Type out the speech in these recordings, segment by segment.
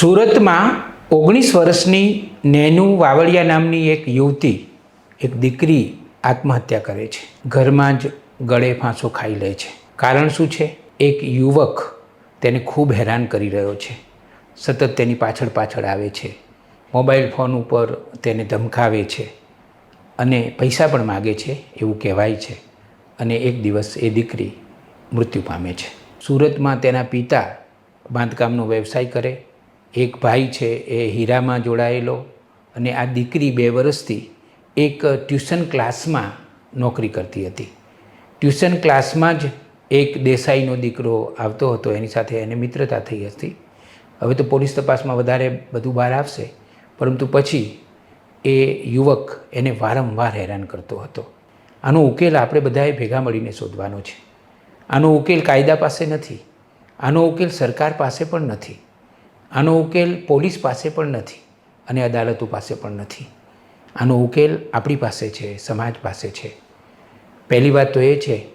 સુરતમાં ઓગણીસ વર્ષની નેનુ વાવડિયા નામની એક યુવતી, એક દીકરી આત્મહત્યા કરે છે. ઘરમાં જ ગળે ફાંસો ખાઈ લે છે. કારણ શું છે? એક યુવક તેને ખૂબ હેરાન કરી રહ્યો છે. સતત તેની પાછળ પાછળ આવે છે. મોબાઈલ ફોન ઉપર તેને ધમકાવે છે અને પૈસા પણ માગે છે, એવું કહેવાય છે. અને એક દિવસ એ દીકરી મૃત્યુ પામે છે. સુરતમાં તેના પિતા બાંધકામનો વ્યવસાય કરે એક ભાઈ છે, એ હીરામાં જોડાયેલો અને આ દીકરી બે વર્ષથી એક ટ્યુશન ક્લાસમાં નોકરી કરતી હતી. ટ્યુશન ક્લાસમાં જ એક દેસાઈનો દીકરો આવતો હતો, એની સાથે એને મિત્રતા થઈ હતી. હવે તો પોલીસ તપાસમાં વધારે બધું બહાર આવશે, પરંતુ પછી એ યુવક એને વારંવાર હેરાન કરતો હતો. આનો ઉકેલ આપણે બધાએ ભેગા મળીને શોધવાનો છે. આનો ઉકેલ કાયદા પાસે નથી, આનો ઉકેલ સરકાર પાસે પણ નથી. આનો ઉકેલ પોલીસ પાસે પણ નથી અને અદાલતો પાસે પણ નથી. આનો ઉકેલ આપણી પાસે છે, સમાજ પાસે છે. પહેલી વાત તો એ છે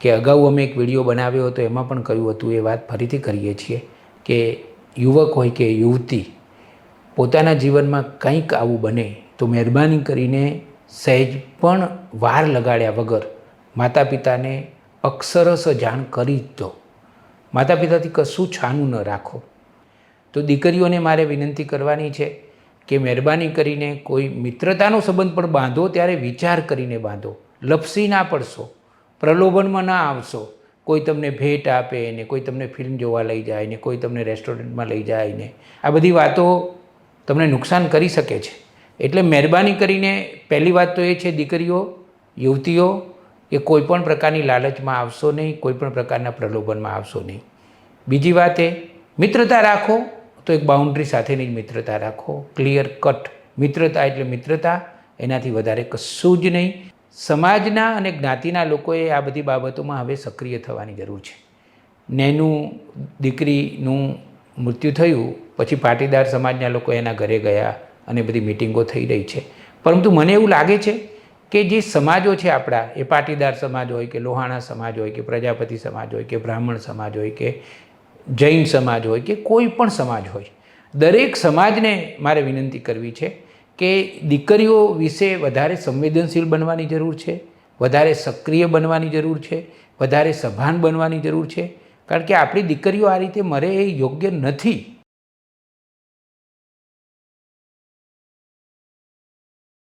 કે અગાઉ અમે એક વીડિયો બનાવ્યો હતો, એમાં પણ કહ્યું હતું, એ વાત ફરીથી કરીએ છીએ કે યુવક હોય કે યુવતી પોતાના જીવનમાં કંઈક આવું બને તો મહેરબાની કરીને સહેજ પણ વાર લગાડ્યા વગર માતા પિતાને અક્ષરશ જાણ કરી જ દો. માતા પિતાથી કશું છાનું ન રાખો. તો દીકરીઓને મારે વિનંતી કરવાની છે કે મહેરબાની કરીને કોઈ મિત્રતાનો સંબંધ પણ બાંધો, ત્યારે વિચાર કરીને બાંધો. લપસી ના પડશો, પ્રલોભનમાં ના આવશો. કોઈ તમને ભેટ આપે ને કોઈ તમને ફિલ્મ જોવા લઈ જાય ને કોઈ તમને રેસ્ટોરન્ટમાં લઈ જાય ને, આ બધી વાતો તમને નુકસાન કરી શકે છે. એટલે મહેરબાની કરીને, પહેલી વાત તો એ છે દીકરીઓ, યુવતીઓ કે કોઈ પણ પ્રકારની લાલચમાં આવશો નહીં, કોઈ પણ પ્રકારના પ્રલોભનમાં આવશો નહીં. બીજી વાત એ, મિત્રતા રાખો તો એક બાઉન્ડ્રી સાથેની જ મિત્રતા રાખો. ક્લિયર કટ મિત્રતા એટલે મિત્રતા, એનાથી વધારે કશું જ નહીં. સમાજના અને જ્ઞાતિના લોકોએ આ બધી બાબતોમાં હવે સક્રિય થવાની જરૂર છે. નેનું દીકરીનું મૃત્યુ થયું, પછી પાટીદાર સમાજના લોકો એના ઘરે ગયા અને બધી મિટિંગો થઈ રહી છે. પરંતુ મને એવું લાગે છે કે જે સમાજો છે આપણા, એ પાટીદાર સમાજ હોય કે લોહાણા સમાજ હોય કે પ્રજાપતિ સમાજ હોય કે બ્રાહ્મણ સમાજ હોય કે જૈન સમાજ હોય કે કોઈ પણ સમાજ હોય, દરેક સમાજને મારે વિનંતી કરવી છે કે દીકરીઓ વિશે વધારે સંવેદનશીલ બનવાની જરૂર છે, વધારે સક્રિય બનવાની જરૂર છે, વધારે સભાન બનવાની જરૂર છે. કારણ કે આપણી દીકરીઓ આ રીતે મરે એ યોગ્ય નથી.